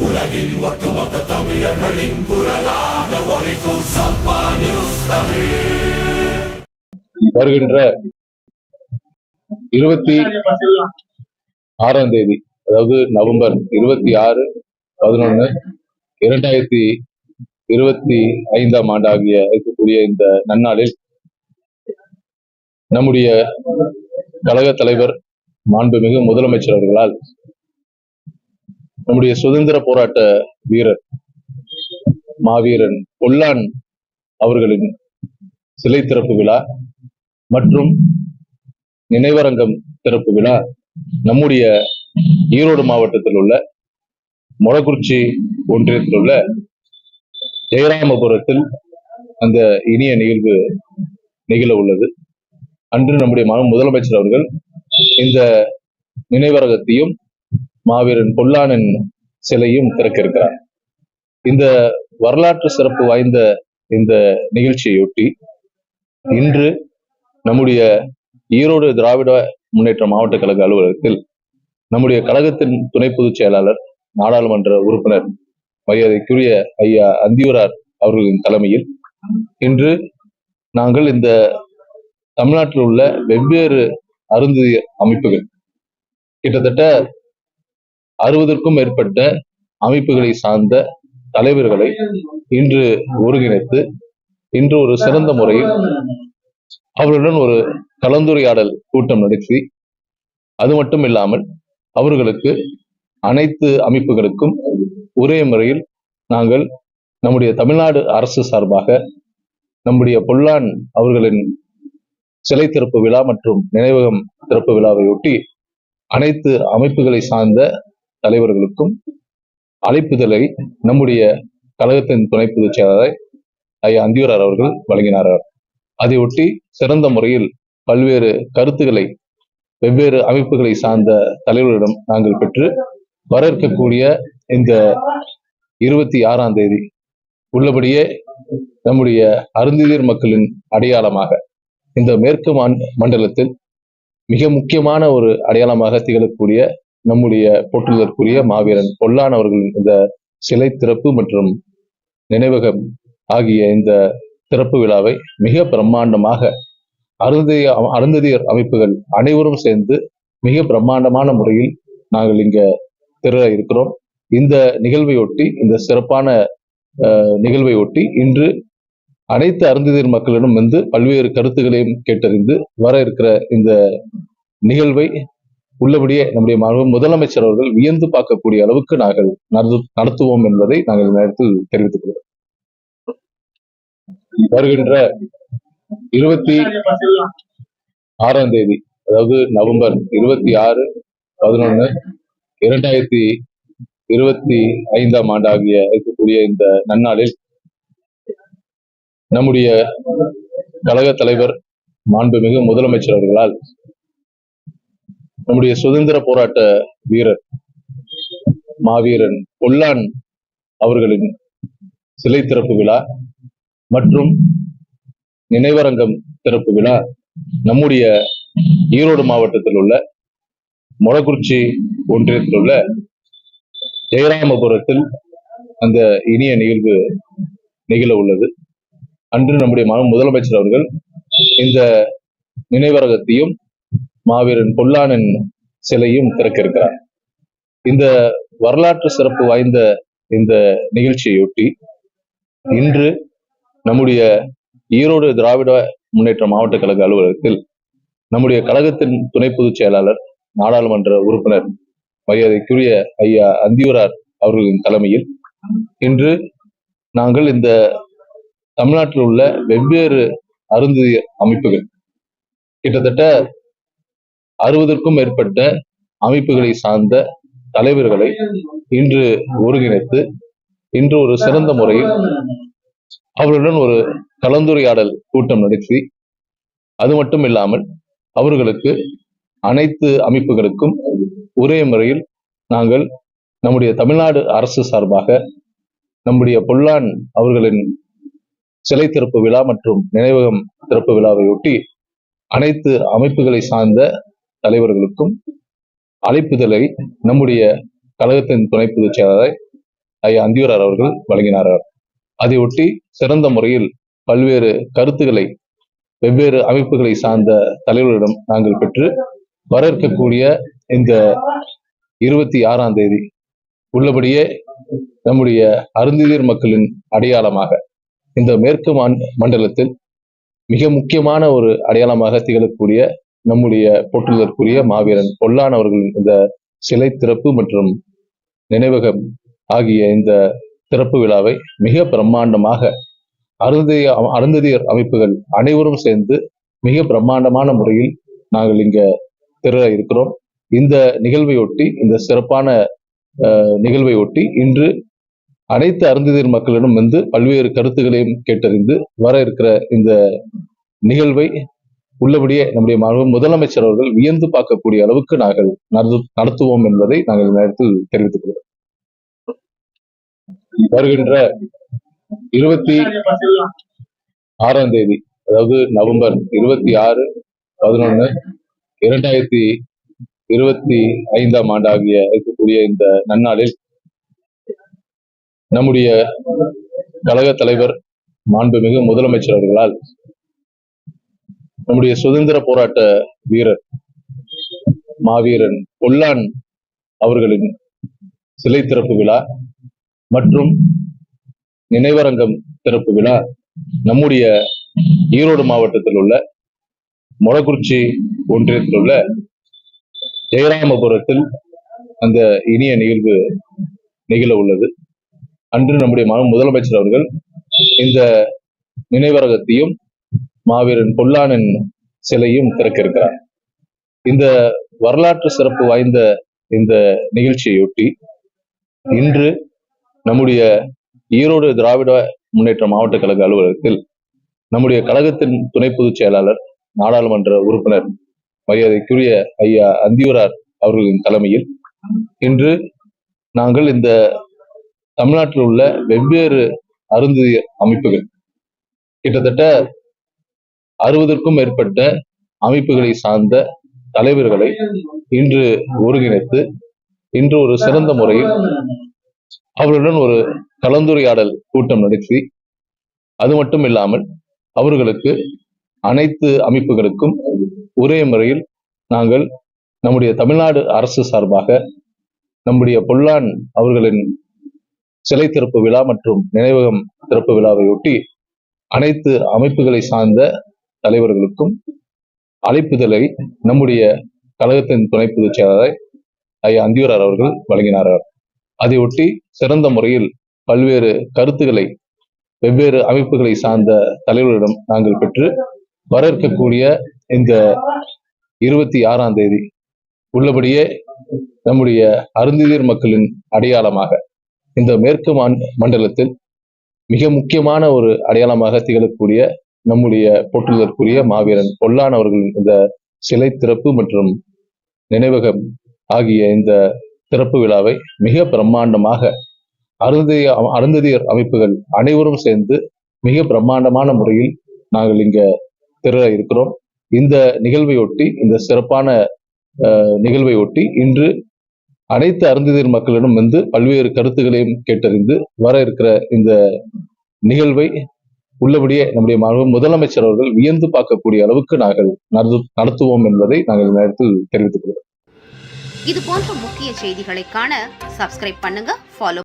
உலகில் ஒட்டுமொத்த தமிழர்களின் குரலாக ஒழிக்கும் சப்பா நியூஸ் தமிழ் வருகின்ற இருபத்தி ஆறாம் தேதி அதாவது நவம்பர் இருபத்தி ஆறு பதினொன்னு இரண்டாயிரத்தி இருபத்தி ஐந்தாம் ஆண்டு ஆகிய இருக்கக்கூடிய இந்த நன்னாளில் நம்முடைய கழக தலைவர் மாண்புமிகு முதலமைச்சர் அவர்களால் நம்முடைய சுதந்திர போராட்ட வீரர் மாவீரன் பொல்லான் அவர்களின் சிலை திறப்பு விழா மற்றும் நினைவரங்கம் திறப்பு விழா நம்முடைய ஈரோடு மாவட்டத்தில் உள்ள மொளக்குறிச்சி ஒன்றியத்தில் உள்ள ஜெயராமபுரத்தில் அந்த இனிய நிகழ்வு நிகழ உள்ளது. அன்று நம்முடைய முதலமைச்சர் அவர்கள் இந்த நினைவரகத்தையும் மாவீரன் பொல்லானின் சிலையும் திறக்க இருக்கிறார் இந்த வரலாற்று சிறப்பு வாய்ந்த இந்த நிகழ்ச்சியையொட்டி இன்று நம்முடைய ஈரோடு திராவிட முன்னேற்ற மாவட்ட கழக அலுவலகத்தில் நம்முடைய கழகத்தின் துணை பொதுச் செயலாளர் நாடாளுமன்ற உறுப்பினர் மரியாதைக்குரிய ஐயா அந்தியூரார் அவர்களின் தலைமையில் இன்று நாங்கள் இந்த தமிழ்நாட்டில் உள்ள வெவ்வேறு அருந்து அமைப்புகள் கிட்டத்தட்ட அறுபதற்கும் மேற்பட்ட அமைப்புகளை சார்ந்த தலைவர்களை இன்று ஒருங்கிணைத்து இன்று ஒரு சிறந்த முறையில் அவர்களுடன் ஒரு கலந்துரையாடல் கூட்டம் நடத்தி அது மட்டும் இல்லாமல் அவர்களுக்கு அனைத்து அமைப்புகளுக்கும் ஒரே முறையில் நாங்கள் நம்முடைய தமிழ்நாடு அரசு சார்பாக நம்முடைய பொல்லான் அவர்களின் சிலை திறப்பு விழா மற்றும் நினைவகம் திறப்பு விழாவையொட்டி அனைத்து அமைப்புகளை சார்ந்த தலைவர்களுக்கும் அழைப்புதலை நம்முடைய கழகத்தின் துணை பொதுச் செயலாளர் ஐயா அந்தியூரார் அவர்கள் வழங்கினார் அதையொட்டி சிறந்த முறையில் பல்வேறு கருத்துக்களை வெவ்வேறு அமைப்புகளை சார்ந்த தலைவர்களிடம் நாங்கள் பெற்று வர இருக்கக்கூடிய இந்த இருபத்தி ஆறாம் தேதி உள்ளபடியே நம்முடைய அருந்திதீர் மக்களின் அடையாளமாக இந்த மேற்கு மண்டலத்தில் மிக முக்கியமான ஒரு அடையாளமாக திகழக்கூடிய நம்முடைய போற்றுதற்குரிய மாவீரன் பொல்லான் அவர்களின் இந்த சிலை திறப்பு மற்றும் நினைவகம் ஆகிய இந்த திறப்பு விழாவை மிக பிரம்மாண்டமாக அருந்ததிய அருந்ததியர் அமைப்புகள் அனைவரும் சேர்ந்து மிக பிரம்மாண்டமான முறையில் நாங்கள் இங்க திற இருக்கிறோம். இந்த நிகழ்வையொட்டி இந்த சிறப்பான அஹ், நிகழ்வையொட்டி இன்று அனைத்து அருந்ததியர் மக்களிடம் வந்து பல்வேறு கருத்துக்களையும் கேட்டறிந்து வர இருக்கிற இந்த நிகழ்வை உள்ளபடியே நம்முடைய முதலமைச்சர் அவர்கள் வியந்து பார்க்கக்கூடிய அளவுக்கு நாங்கள் நடத்துவோம் என்பதை நாங்கள் இந்த நேரத்தில் தெரிவித்துக் கொள்கிறோம். வருகின்ற இருபத்தி ஆறாம் தேதி அதாவது நவம்பர் இருபத்தி ஆறு பதினொன்னு இரண்டாயிரத்தி இருபத்தி ஐந்தாம் ஆண்டு ஆகிய இருக்கக்கூடிய இந்த நன்னாளில் நம்முடைய கழக தலைவர் மாண்புமிகு முதலமைச்சர் அவர்களால் நம்முடைய சுதந்திர போராட்ட வீரர் மாவீரன் பொல்லான் அவர்களின் சிலை திறப்பு விழா மற்றும் நினைவரங்கம் திறப்பு விழா நம்முடைய ஈரோடு மாவட்டத்தில் உள்ள மொளக்குறிச்சி ஒன்றியத்தில் உள்ள ஜெயராமபுரத்தில் அந்த இனிய நிகழ்வு நிகழ உள்ளது. அன்று நம்முடைய முதலமைச்சர் அவர்கள் இந்த நினைவரகத்தையும் மாவீரன் பொல்லானின் சிலையும் திறக்க இருக்கிறார் இந்த வரலாற்று சிறப்பு வாய்ந்த இந்த நிகழ்ச்சியையொட்டி இன்று நம்முடைய ஈரோடு திராவிட முன்னேற்ற மாவட்ட கழக அலுவலகத்தில் நம்முடைய கழகத்தின் துணை பொதுச் செயலாளர் நாடாளுமன்ற உறுப்பினர் மரியாதைக்குரிய ஐயா அந்தியூரார் அவர்களின் தலைமையில் இன்று நாங்கள் இந்த தமிழ்நாட்டில் உள்ள வெவ்வேறு அருந்து அமைப்புகள் கிட்டத்தட்ட அறுபதற்கும் மேற்பட்ட அமைப்புகளை சார்ந்த தலைவர்களை இன்று ஒருங்கிணைத்து இன்று ஒரு சிறந்த முறையில் அவர்களுடன் ஒரு கலந்துரையாடல் கூட்டம் நடத்தி அது மட்டும் இல்லாமல் அவர்களுக்கு அனைத்து அமைப்புகளுக்கும் ஒரே முறையில் நாங்கள் நம்முடைய தமிழ்நாடு அரசு சார்பாக நம்முடைய பொல்லான் அவர்களின் சிலை திறப்பு விழா மற்றும் நினைவகம் திறப்பு விழாவையொட்டி அனைத்து அமைப்புகளை சார்ந்த தலைவர்களுக்கும் அழைப்புதலை நம்முடைய கழகத்தின் துணை பொதுச் செயலாளர் ஐயா அந்தியூரார் அவர்கள் வழங்கினார்கள் அதை ஒட்டி சிறந்த முறையில் பல்வேறு கருத்துக்களை வெவ்வேறு அமைப்புகளை சார்ந்த தலைவர்களிடம் நாங்கள் பெற்று வர இருக்கக்கூடிய இந்த இருபத்தி ஆறாம் தேதி உள்ளபடியே நம்முடைய அருந்திதீர் மக்களின் அடையாளமாக இந்த மேற்கு மண்டலத்தில் மிக முக்கியமான ஒரு அடையாளமாக திகழக்கூடிய நம்முடைய போற்றுதற்குரிய மாவீரன் பொல்லான் அவர்களின் இந்த சிலை திறப்பு மற்றும் நினைவகம் ஆகிய இந்த திறப்பு விழாவை மிக பிரம்மாண்டமாக அருந்ததிய அருந்ததியர் அமைப்புகள் அனைவரும் சேர்ந்து மிக பிரம்மாண்டமான முறையில் நாங்கள் இங்க திற இருக்கிறோம். இந்த நிகழ்வையொட்டி இந்த சிறப்பான நிகழ்வையொட்டி இன்று அனைத்து அருந்ததியர் மக்களிடம் வந்து பல்வேறு கருத்துக்களையும் கேட்டறிந்து வர இருக்கிற இந்த நிகழ்வை உள்ளபடியே நம்முடைய முதலமைச்சர் அவர்கள் வியந்து பார்க்கக்கூடிய அளவுக்கு நாங்கள் நடத்துவோம் என்பதை நாங்கள் இந்த நேரத்தில் தெரிவித்துக் கொள்கிறோம். வருகின்ற இருபத்தி ஆறாம் தேதி அதாவது நவம்பர் இருபத்தி ஆறு பதினொன்னு இரண்டாயிரத்தி இருபத்தி ஐந்தாம் ஆண்டு ஆகிய இருக்கக்கூடிய இந்த நன்னாளில் நம்முடைய கழக தலைவர் மாண்புமிகு முதலமைச்சர் அவர்களால் நம்முடைய சுதந்திர போராட்ட வீரர் மாவீரன் பொல்லான் அவர்களின் சிலை திறப்பு விழா மற்றும் நினைவரங்கம் திறப்பு விழா நம்முடைய ஈரோடு மாவட்டத்தில் உள்ள மொளக்குறிச்சி ஒன்றியத்தில் உள்ள ஜெயராமபுரத்தில் அந்த இனிய நிகழ்வு நிகழ உள்ளது. அன்று நம்முடைய முதலமைச்சர் அவர்கள் இந்த நினைவரகத்தையும் மாவீரன் பொல்லானின் சிலையும் திறக்க இருக்கிறார் இந்த வரலாற்று சிறப்பு வாய்ந்த இந்த நிகழ்ச்சியொட்டி இன்று நம்முடைய ஈரோடு திராவிட முன்னேற்ற மாவட்ட கழக அலுவலகத்தில் நம்முடைய கழகத்தின் துணை பொதுச் செயலாளர் நாடாளுமன்ற உறுப்பினர் மரியாதைக்குரிய ஐயா அந்தியூரார் அவர்களின் தலைமையில் இன்று நாங்கள் இந்த தமிழ்நாட்டில் உள்ள வெவ்வேறு அருந்து அமைப்புகள் கிட்டத்தட்ட அறுபதற்கும் மேற்பட்ட அமைப்புகளை சார்ந்த தலைவர்களை இன்று ஒருங்கிணைத்து இன்று ஒரு சிறந்த முறையில் அவர்களுடன் ஒரு கலந்துரையாடல் கூட்டம் நடத்தி அது மட்டும் இல்லாமல் அவர்களுக்கு அனைத்து அமைப்புகளுக்கும் ஒரே முறையில் நாங்கள் நம்முடைய தமிழ்நாடு அரசு சார்பாக நம்முடைய பொல்லான் அவர்களின் சிலை திறப்பு விழா மற்றும் நினைவகம் திறப்பு விழாவையொட்டி அனைத்து அமைப்புகளை சார்ந்த தலைவர்களுக்கும் அழைப்புதலை நம்முடைய கழகத்தின் துணை பொதுச் செயலாளர் ஐயா அந்தியூரார் அவர்கள் வழங்கினார்கள் அதையொட்டி சிறந்த முறையில் பல்வேறு கருத்துக்களை வெவ்வேறு அமைப்புகளை சார்ந்த தலைவர்களிடம் நாங்கள் பெற்று வர இருக்கக்கூடிய இந்த இருபத்தி ஆறாம் தேதி உள்ளபடியே நம்முடைய அருந்திதீர் மக்களின் அடையாளமாக இந்த மேற்கு மண்டலத்தில் மிக முக்கியமான ஒரு அடையாளமாக திகழக்கூடிய நம்முடைய போற்றுதற்குரிய மாவீரன் பொல்லான் அவர்களின் இந்த சிலை திறப்பு மற்றும் நினைவகம் ஆகிய இந்த திறப்பு விழாவை மிக பிரம்மாண்டமாக அருந்ததிய அருந்ததியர் அமைப்புகள் அனைவரும் சேர்ந்து மிக பிரம்மாண்டமான முறையில் நாங்கள் இங்க திற இருக்கிறோம். இந்த நிகழ்வையொட்டி இந்த சிறப்பான அஹ், நிகழ்வையொட்டி இன்று அனைத்து அருந்ததியர் மக்களிடம் வந்து பல்வேறு கருத்துக்களையும் கேட்டறிந்து வர இருக்கிற இந்த நிகழ்வை உள்ளபடியே நம்முடைய முதலமைச்சர் அவர்கள் வியந்து பார்க்கக்கூடிய அளவுக்கு நாங்கள் நடத்துவோம் என்பதை நாங்கள் இந்த நேரத்தில் தெரிவித்துக் கொள்கிறோம். இது போன்ற முக்கிய செய்திகளை காண சப்ஸ்கிரைப் பண்ணுங்க